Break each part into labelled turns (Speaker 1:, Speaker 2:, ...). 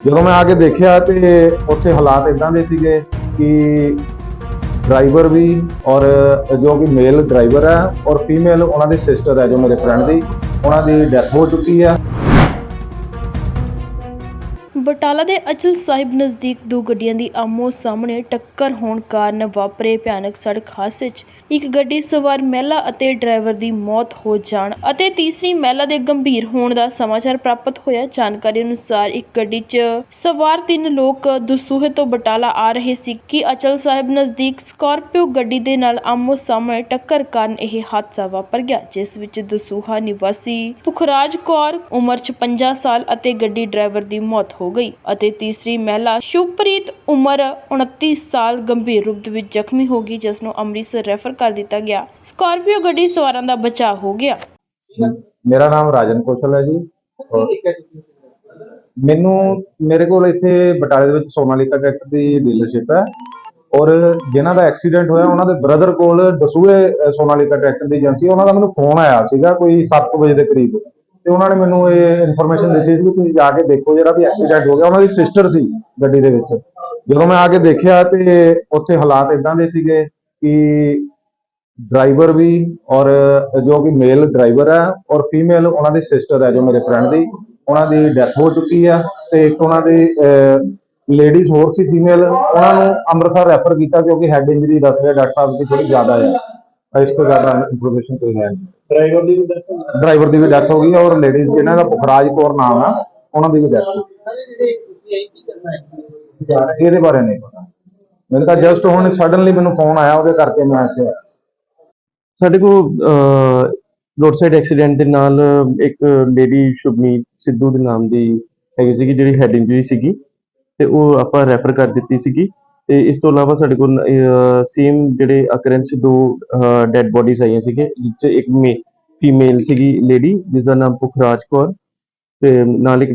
Speaker 1: ਜਦੋਂ ਮੈਂ ਆ ਕੇ ਦੇਖਿਆ ਤੇ ਉੱਥੇ ਹਾਲਾਤ ਇਦਾਂ ਦੇ ਸੀਗੇ ਕਿ ਡਰਾਈਵਰ ਵੀ ਔਰ ਜੋ ਕਿ ਮੇਲ ਡਰਾਈਵਰ ਹੈ ਔਰ ਫੀਮੇਲ ਉਹਨਾਂ ਦੇ ਸਿਸਟਰ ਹੈ ਜੋ ਮੇਰੇ ਫਰੈਂਡ ਦੀ, ਉਹਨਾਂ ਦੀ ਡੈਥ ਹੋ ਚੁੱਕੀ ਹੈ।
Speaker 2: ਬਟਾਲਾ ਦੇ ਅਚਲ ਸਾਹਿਬ ਨਜ਼ਦੀਕ ਦੋ ਗੱਡੀਆਂ ਦੀ ਆਮੋ ਸਾਹਮਣੇ ਟੱਕਰ ਹੋਣ ਕਾਰਨ ਵਾਪਰੇ ਭਿਆਨਕ ਸੜਕ ਹਾਦਸੇ 'ਚ ਇੱਕ ਗੱਡੀ ਸਵਾਰ ਮਹਿਲਾ ਅਤੇ ਡਰਾਈਵਰ ਦੀ ਮੌਤ ਹੋ ਜਾਣ ਅਤੇ ਤੀਸਰੀ ਮਹਿਲਾ ਦੇ ਗੰਭੀਰ ਹੋਣ ਦਾ ਸਮਾਚਾਰ ਪ੍ਰਾਪਤ ਹੋਇਆ। ਜਾਣਕਾਰੀ ਅਨੁਸਾਰ ਇੱਕ ਗੱਡੀ 'ਚ ਸਵਾਰ ਤਿੰਨ ਲੋਕ ਦਸੂਹੇ ਤੋਂ ਬਟਾਲਾ ਆ ਰਹੇ ਸੀ ਕਿ ਅਚਲ ਸਾਹਿਬ ਨਜ਼ਦੀਕ ਸਕਾਰਪੀਓ ਗੱਡੀ ਦੇ ਨਾਲ ਆਮੋ ਸਾਹਮਣੇ ਟੱਕਰ ਕਾਰਨ ਇਹ ਹਾਦਸਾ ਵਾਪਰ ਗਿਆ, ਜਿਸ ਵਿੱਚ ਦਸੂਹਾ ਨਿਵਾਸੀ ਪੁਖਰਾਜ ਕੌਰ, ਉਮਰ 56 ਸਾਲ ਅਤੇ ਗੱਡੀ ਡਰਾਈਵਰ ਦੀ ਮੌਤ ਹੋ ਗਈ ਅਤੇ ਤੀਸਰੀ ਮਹਿਲਾ ਸ਼ੁਭਪ੍ਰੀਤ ਉਮਰ 29 ਸਾਲ ਗੰਭੀਰ ਰੂਪ ਦੇ ਵਿੱਚ ਜ਼ਖਮੀ ਹੋ ਗਈ ਜਿਸ ਨੂੰ ਅੰਮ੍ਰਿਤਸਰ ਰੈਫਰ ਕਰ ਦਿੱਤਾ ਗਿਆ। ਸਕਾਰਪੀਓ ਗੱਡੀ ਸਵਾਰਾਂ ਦਾ ਬਚਾਅ ਹੋ ਗਿਆ।
Speaker 1: ਮੇਰਾ ਨਾਮ ਰਾਜਨ ਕੌਸ਼ਲ ਹੈ ਜੀ। ਔਰ ਮੈਨੂੰ ਮੇਰੇ ਕੋਲ ਇੱਥੇ ਬਟਾਲੇ ਦੇ ਵਿੱਚ ਸੋਨਾਲੀਕਾ ਟਰੈਕਟਰ ਦੀ ਡੀਲਰਸ਼ਿਪ ਹੈ ਔਰ ਜਿਨ੍ਹਾਂ ਦਾ ਐਕਸੀਡੈਂਟ ਹੋਇਆ ਉਹਨਾਂ ਦੇ ਬ੍ਰਦਰ ਕੋਲ ਦਸੂਏ ਸੋਨਾਲੀਕਾ ਟਰੈਕਟਰ ਦੀ ਏਜੰਸੀ ਉਹਨਾਂ ਦਾ ਮੈਨੂੰ ਫੋਨ ਆਇਆ ਸੀਗਾ ਕੋਈ 7 ਵਜੇ ਦੇ ਕਰੀਬ। ਤੇ ਉਹਨਾਂ ਨੇ ਮੈਨੂੰ ਇਹ ਇਨਫੋਰਮੇਸ਼ਨ ਦਿੱਤੀ ਸੀ ਕਿ ਤੁਸੀਂ ਜਾ ਕੇ ਦੇਖੋ ਜਿਹੜਾ ਵੀ ਐਕਸੀਡੈਂਟ ਹੋ ਗਿਆ। ਉਹਨਾਂ ਦੀ ਸਿਸਟਰ ਸੀ ਗੱਡੀ ਦੇ ਵਿੱਚ। ਜਦੋਂ ਮੈਂ ਆ ਕੇ ਦੇਖਿਆ ਤੇ ਉੱਥੇ ਹਾਲਾਤ ਇਦਾਂ ਦੇ ਸੀਗੇ ਕਿ ਡਰਾਈਵਰ ਵੀ ਔਰ ਜੋ ਕਿ ਮੇਲ ਡਰਾਈਵਰ ਹੈ ਔਰ ਫੀਮੇਲ ਉਹਨਾਂ ਦੀ ਸਿਸਟਰ ਹੈ ਜੋ ਮੇਰੇ ਫਰੈਂਡ ਦੀ, ਉਹਨਾਂ ਦੀ ਡੈਥ ਹੋ ਚੁੱਕੀ ਹੈ ਤੇ ਇੱਕ ਉਹਨਾਂ ਦੀ ਲੇਡੀਜ਼ ਹੋਰ ਸੀ ਫੀਮੇਲ ਉਹਨਾਂ ਨੂੰ ਅੰਮ੍ਰਿਤਸਰ ਰੈਫਰ ਕੀਤਾ ਕਿਉਂਕਿ ਹੈਡ ਇੰਜਰੀ ਦੱਸ ਰਿਹਾ ਡਾਕਟਰ ਸਾਹਿਬ ਦੀ ਥੋੜੀ ਜ਼ਿਆਦਾ ਹੈ ਇਸ ਤੋਂ ਜ਼ਿਆਦਾ ਇਨਫੋਰਮੇਸ਼ਨ ਕੋਈ ਹੈ ਨਹੀਂ।
Speaker 3: ਡਰਾਈਵਰ ਦੀ ਵੀ ਦੱਸੋ
Speaker 1: ਡਰਾਈਵਰ ਦੀ ਵੀ ਡੈਥ ਹੋ ਗਈ ਹੈ ਔਰ ਲੇਡੀਜ਼ ਜਿਹਨਾਂ ਦਾ ਪੁਖਰਾਜ ਕੌਰ ਨਾਮ ਹੈ ਉਹਨਾਂ ਦੀ ਵੀ ਡੈਥ ਹੋ ਗਈ। ਇਹਦੇ ਬਾਰੇ ਨਹੀਂ ਪਤਾ। ਮੈਨੂੰ ਤਾਂ ਜਸਟ ਹੁਣ ਸਡਨਲੀ ਮੈਨੂੰ ਫੋਨ ਆਇਆ ਉਹਦੇ ਕਰਕੇ ਮੈਂ ਇੱਥੇ ਆਇਆ।
Speaker 3: ਸਾਡੇ ਕੋਲ ਰੋਡ ਸਾਈਡ ਐਕਸੀਡੈਂਟ ਦੇ ਨਾਲ ਇੱਕ ਲੇਡੀ ਸ਼ੁਭਨੀਤ ਸਿੱਧੂ ਦੇ ਨਾਮ ਦੀ ਹੈਗੀ ਸੀਗੀ ਜਿਹੜੀ ਹੈਡ ਇੰਜਰੀ ਸੀਗੀ ਤੇ ਉਹ ਆਪਾਂ ਰੈਫਰ ਕਰ ਦਿੱਤੀ ਸੀਗੀ। ਤੇ ਇਸ ਤੋਂ ਇਲਾਵਾ ਸਾਡੇ ਕੋਲ ਸੇਮ ਜਿਹੜੇ ਅਕਰੈਂਸ ਦੋ ਡੈੱਡ ਬੋਡੀਜ਼ ਆਈਆਂ ਸੀਗੇ ਜਿਸ ਇੱਕ ਫੀਮੇਲ ਸੀਗੀ ਲੇਡੀ ਜਿਸ ਦਾ ਨਾਮ ਪੁਖਰਾਜ ਕੌਰ ਤੇ ਨਾਲ ਇੱਕ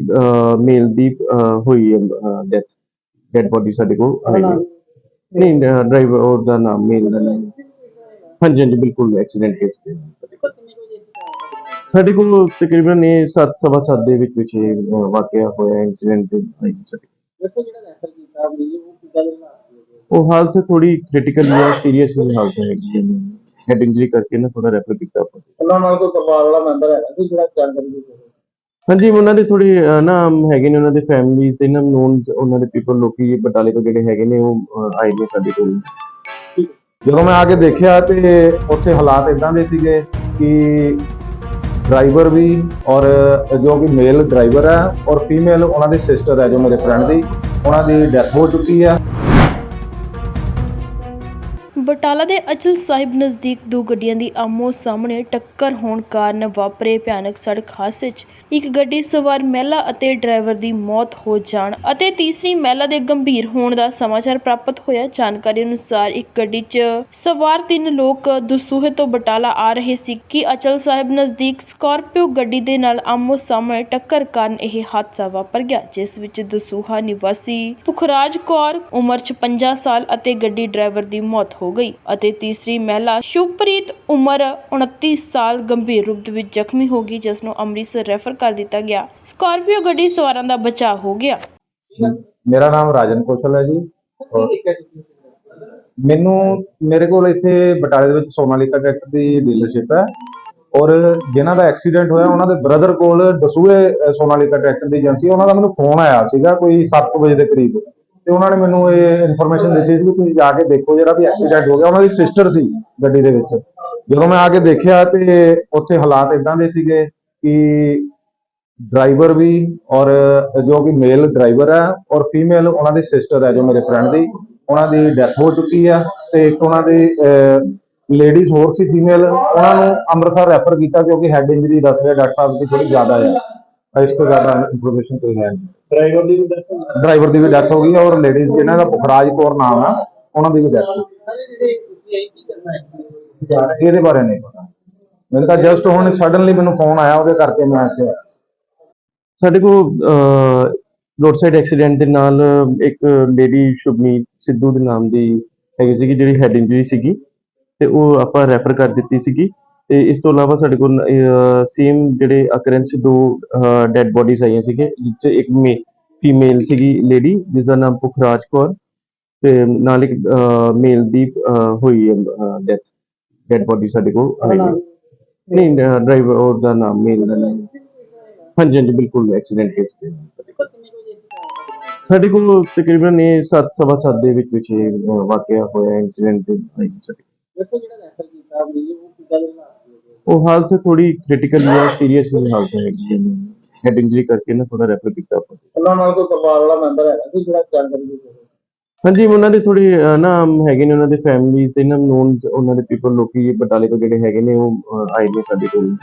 Speaker 3: ਮੇਲ ਦੀ ਹੋਈ ਡੈਥ ਡੈੱਡ ਬੋਡੀ ਸਾਡੇ ਕੋਲ ਆਈ ਹੈ। ਨਹੀਂ ਡਰਾਈਵਰ ਉਹਦਾ ਨਾਮ ਮੇਲ ਦਾ ਨਾਮ। ਹਾਂਜੀ ਹਾਂਜੀ ਬਿਲਕੁਲ ਐਕਸੀਡੈਂਟ ਕੇਸ ਤੇ ਸਾਡੇ ਕੋਲ ਤਕਰੀਬਨ ਇਹ 7 ਸਵਾ ਸੱਤ ਦੇ ਵਿੱਚ ਵਿੱਚ ਇਹ ਵਾਕਿਆ ਹੋਇਆ ਇਨਸੀਡੈਂਟ ਦੇ ਸਾਡੇ ਉਹ ਹਾਲਤ ਥੋੜੀ ਕ੍ਰਿਟੀਕਲ ਜਾਂ ਸੀਰੀਅਸ ਹਾਲਤ ਹੈਗੀ ਹੈ ਹੈਡ ਇੰਜਰੀ ਕਰਕੇ ਨਾ ਥੋੜਾ ਰੈਫਰ ਕੀਤਾ ਆਪਾਂ
Speaker 4: ਉਹਨਾਂ ਨਾਲ ਕੋਈ ਪਰਿਵਾਰ ਵਾਲਾ ਮੈਂਬਰ ਹੈਗਾ ਸੀ ਜਿਹੜਾ ਜਾਣਕਾਰੀ ਦੇ
Speaker 3: ਹਾਂਜੀ ਉਹਨਾਂ ਦੇ ਥੋੜੀ ਨਾ ਹੈਗੇ ਨੇ ਉਹਨਾਂ ਦੇ ਫੈਮਿਲੀ ਤੇ ਨਾ ਨੋਨ ਉਹਨਾਂ ਦੇ ਪੀਪਲ ਲੋਕੀ ਬਟਾਲੇ ਤੋਂ ਜਿਹੜੇ ਹੈਗੇ ਨੇ ਉਹ ਆਏ ਨੇ ਸਾਡੇ ਕੋਲ।
Speaker 1: ਜਦੋਂ ਮੈਂ ਆ ਕੇ ਦੇਖਿਆ ਤੇ ਉੱਥੇ ਹਾਲਾਤ ਇਦਾਂ ਦੇ ਸੀਗੇ ਕਿ ਡਰਾਈਵਰ ਵੀ ਔਰ ਜੋ ਕਿ ਮੇਲ ਡਰਾਈਵਰ ਹੈ ਔਰ ਫੀਮੇਲ ਉਹਨਾਂ ਦੀ ਸਿਸਟਰ ਹੈ ਜੋ ਮੇਰੇ ਫਰੈਂਡ ਦੀ ਉਹਨਾਂ ਦੀ ਡੈਥ ਹੋ ਚੁੱਕੀ ਹੈ।
Speaker 2: ਬਟਾਲਾ ਦੇ ਅਚਲ ਸਾਹਿਬ ਨਜ਼ਦੀਕ ਦੋ ਗੱਡੀਆਂ ਦੀ ਆਮੋ ਸਾਹਮਣੇ ਟੱਕਰ ਹੋਣ ਕਾਰਨ ਵਾਪਰੇ ਭਿਆਨਕ ਸੜਕ ਹਾਦਸੇ 'ਚ ਇੱਕ ਗੱਡੀ ਸਵਾਰ ਮਹਿਲਾ ਅਤੇ ਡਰਾਈਵਰ ਦੀ ਮੌਤ ਹੋ ਜਾਣ ਅਤੇ ਤੀਸਰੀ ਮਹਿਲਾ ਦੇ ਗੰਭੀਰ ਹੋਣ ਦਾ ਸਮਾਚਾਰ ਪ੍ਰਾਪਤ ਹੋਇਆ। ਜਾਣਕਾਰੀ ਅਨੁਸਾਰ ਇੱਕ ਗੱਡੀ 'ਚ ਸਵਾਰ ਤਿੰਨ ਲੋਕ ਦਸੂਹੇ ਤੋਂ ਬਟਾਲਾ ਆ ਰਹੇ ਸੀ ਕਿ ਅਚਲ ਸਾਹਿਬ ਨਜ਼ਦੀਕ ਸਕਾਰਪੀਓ ਗੱਡੀ ਦੇ ਨਾਲ ਆਮੋ ਸਾਹਮਣੇ ਟੱਕਰ ਕਾਰਨ ਇਹ ਹਾਦਸਾ ਵਾਪਰ ਗਿਆ, ਜਿਸ ਵਿੱਚ ਦਸੂਹਾ ਨਿਵਾਸੀ ਪੁਖਰਾਜ ਕੌਰ, ਉਮਰ 56 ਸਾਲ ਅਤੇ ਗੱਡੀ ਡਰਾਈਵਰ ਦੀ ਮੌਤ ਹੋ ਗਈ ਅਤੇ ਤੀਸਰੀ ਮਹਿਲਾ ਸ਼ੁਭਪ੍ਰੀਤ ਉਮਰ 29 ਸਾਲ ਗੰਭੀਰ ਰੂਪ ਵਿੱਚ ਜ਼ਖਮੀ ਹੋ ਗਈ, ਜਿਸ ਨੂੰ ਅੰਮ੍ਰਿਤਸਰ ਰੈਫਰ ਕਰ ਦਿੱਤਾ ਗਿਆ। ਸਕਾਰਪੀਓ ਗੱਡੀ ਸਵਾਰਾਂ ਦਾ ਬਚਾਅ ਹੋ ਗਿਆ।
Speaker 1: ਮੇਰਾ ਨਾਮ ਰਾਜਨ ਕੌਸ਼ਲ ਹੈ ਜੀ। ਔਰ ਮੈਨੂੰ, ਮੇਰੇ ਕੋਲ ਇੱਥੇ ਬਟਾਲੇ ਦੇ ਵਿੱਚ ਸੋਨਾਲੀਕਾ ਟਰੈਕਟਰ ਦੀ ਡੀਲਰਸ਼ਿਪ ਹੈ। ਔਰ ਜਿਨ੍ਹਾਂ ਦਾ ਐਕਸੀਡੈਂਟ ਹੋਇਆ, ਉਹਨਾਂ ਦੇ ਬ੍ਰਦਰ ਕੋਲ ਦਸੂਏ ਸੋਨਾਲੀਕਾ ਟਰੈਕਟਰ ਦੀ ਏਜੰਸੀ, ਉਹਨਾਂ ਦਾ ਮੈਨੂੰ ਫੋਨ ਆਇਆ ਸੀਗਾ ਕੋਈ 7 ਵਜੇ ਦੇ ਕਰੀਬ। ਤੇ ਉਹਨਾਂ ਨੇ ਮੈਨੂੰ ਇਹ ਇਨਫੋਰਮੇਸ਼ਨ ਦਿੱਤੀ ਸੀ ਕਿ ਤੁਸੀਂ ਜਾ ਕੇ ਦੇਖੋ ਜਿਹੜਾ ਵੀ ਐਕਸੀਡੈਂਟ ਹੋ ਗਿਆ। ਉਹਨਾਂ ਦੀ ਸਿਸਟਰ ਸੀ ਗੱਡੀ ਦੇ ਵਿੱਚ। ਜਦੋਂ ਮੈਂ ਆ ਕੇ ਦੇਖਿਆ ਤੇ ਉੱਥੇ ਹਾਲਾਤ ਇਦਾਂ ਦੇ ਸੀਗੇ ਕਿ ਡਰਾਈਵਰ ਵੀ ਔਰ ਜੋ ਕਿ ਮੇਲ ਡਰਾਈਵਰ ਹੈ ਔਰ ਫੀਮੇਲ ਉਹਨਾਂ ਦੀ ਸਿਸਟਰ ਹੈ ਜੋ ਮੇਰੇ ਫਰੈਂਡ ਦੀ ਉਹਨਾਂ ਦੀ ਡੈਥ ਹੋ ਚੁੱਕੀ ਹੈ ਤੇ ਇੱਕ ਉਹਨਾਂ ਦੀ ਲੇਡੀਜ਼ ਹੋਰ ਸੀ ਫੀਮੇਲ ਉਹਨਾਂ ਨੂੰ ਅੰਮ੍ਰਿਤਸਰ ਰੈਫਰ ਕੀਤਾ ਕਿਉਂਕਿ ਹੈਡ ਇੰਜਰੀ ਦੱਸ ਰਿਹਾ ਡਾਕਟਰ ਸਾਹਿਬ ਦੀ ਥੋੜੀ ਜ਼ਿਆਦਾ ਹੈ ਇਸ ਤੋਂ ਜ਼ਿਆਦਾ ਇਨਫੋਰਮੇਸ਼ਨ ਕੋਈ ਹੈ ਨਹੀਂ।
Speaker 4: ਡਰਾਈਵਰ ਦੀ ਵੀ ਦੱਸੋ
Speaker 1: ਡਰਾਈਵਰ ਦੀ ਵੀ ਡੈਥ ਹੋ ਗਈ ਹੈ ਔਰ ਲੇਡੀਜ਼ ਜਿਹਨਾਂ ਦਾ ਪੁਖਰਾਜ ਕੌਰ ਨਾਮ ਹੈ ਉਹਨਾਂ ਦੀ ਵੀ ਡੈਥ ਹੋ ਗਈ। ਇਹਦੇ ਬਾਰੇ ਨਹੀਂ ਪਤਾ। ਮੈਨੂੰ ਤਾਂ ਜਸਟ ਹੁਣ ਸਡਨਲੀ ਮੈਨੂੰ ਫੋਨ ਆਇਆ ਉਹਦੇ ਕਰਕੇ ਮੈਂ ਇੱਥੇ ਆਇਆ।
Speaker 3: ਸਾਡੇ ਕੋਲ ਰੋਡ ਸਾਈਡ ਐਕਸੀਡੈਂਟ ਦੇ ਨਾਲ ਇੱਕ ਲੇਡੀ ਸ਼ੁਭਨੀਤ ਸਿੱਧੂ ਦੇ ਨਾਮ ਦੀ ਹੈਗੀ ਸੀਗੀ ਜਿਹੜੀ ਹੈਡ ਇੰਜਰੀ ਸੀਗੀ ਤੇ ਉਹ ਆਪਾਂ ਰੈਫਰ ਕਰ ਦਿੱਤੀ ਸੀਗੀ। ਤੇ ਇਸ ਤੋਂ ਇਲਾਵਾ ਸਾਡੇ ਕੋਲ ਸੇਮ ਜਿਹੜੇ ਅਕਰੈਂਸ ਦੋ ਡੈੱਡ ਬੋਡੀਜ਼ ਆਈਆਂ ਸੀਗੇ ਜਿਸ 'ਚ ਇੱਕ ਫੀਮੇਲ ਸੀਗੀ ਲੇਡੀ ਜਿਸ ਦਾ ਨਾਮ ਪੁਖਰਾਜ ਕੌਰ ਤੇ ਨਾਲ ਇੱਕ ਮੇਲ ਦੀ ਹੋਈ ਹੈ ਡੈਥ ਡੈਡ ਬੋਡੀ ਸਾਡੇ ਕੋਲ ਆਈ ਹੈ। ਨਹੀਂ ਡਰਾਈਵਰ ਉਹਦਾ ਨਾਮ ਮੇਲ ਦਾ ਨਾਮ। ਹਾਂਜੀ ਹਾਂਜੀ, ਬਿਲਕੁਲ ਐਕਸੀਡੈਂਟ ਕੇਸ ਤੇ। ਸਾਡੇ ਕੋਲ ਤਕਰੀਬਨ ਇਹ 7 ਸਵਾ ਸੱਤ ਦੇ ਵਿੱਚ ਵਿੱਚ ਇਹ ਵਾਕਿਆ ਹੋਇਆ ਇਨਸੀਡੈਂਟ ਦੇ ਸਾਡੇ
Speaker 4: ਜਿਹੜਾ ਰੈਫਰ ਕੀਤਾ ਉਹ ਕਿੱਦਾਂ
Speaker 3: ਉਹ ਹਾਲਤ ਥੋੜੀ ਕ੍ਰਿਟੀਕਲ ਜਾਂ ਸੀਰੀਅਸ ਹਾਲਤ ਹੈਗੀ ਹੈਡ ਇੰਜਰੀ ਕਰਕੇ ਨਾ ਥੋੜਾ ਰੈਫਰ ਕੀਤਾ ਆਪਾਂ
Speaker 4: ਉਹਨਾਂ ਨਾਲ ਕੋਈ ਪਰਿਵਾਰ ਵਾਲਾ ਮੈਂਬਰ ਹੈਗਾ ਸੀ ਜਿਹੜਾ ਜਾਣਕਾਰੀ ਦੇ
Speaker 3: ਹਾਂਜੀ ਉਹਨਾਂ ਦੇ ਥੋੜੀ ਨਾ ਹੈਗੇ ਨੇ ਉਹਨਾਂ ਦੇ ਫੈਮਿਲੀ ਤੇ ਨਾ ਨੋਨ ਉਹਨਾਂ ਦੇ ਪੀਪਲ ਲੋਕੀ ਬਟਾਲੇ ਤੋਂ ਜਿਹੜੇ ਹੈਗੇ ਨੇ ਉਹ ਆਏ ਨੇ ਸਾਡੇ ਕੋਲ।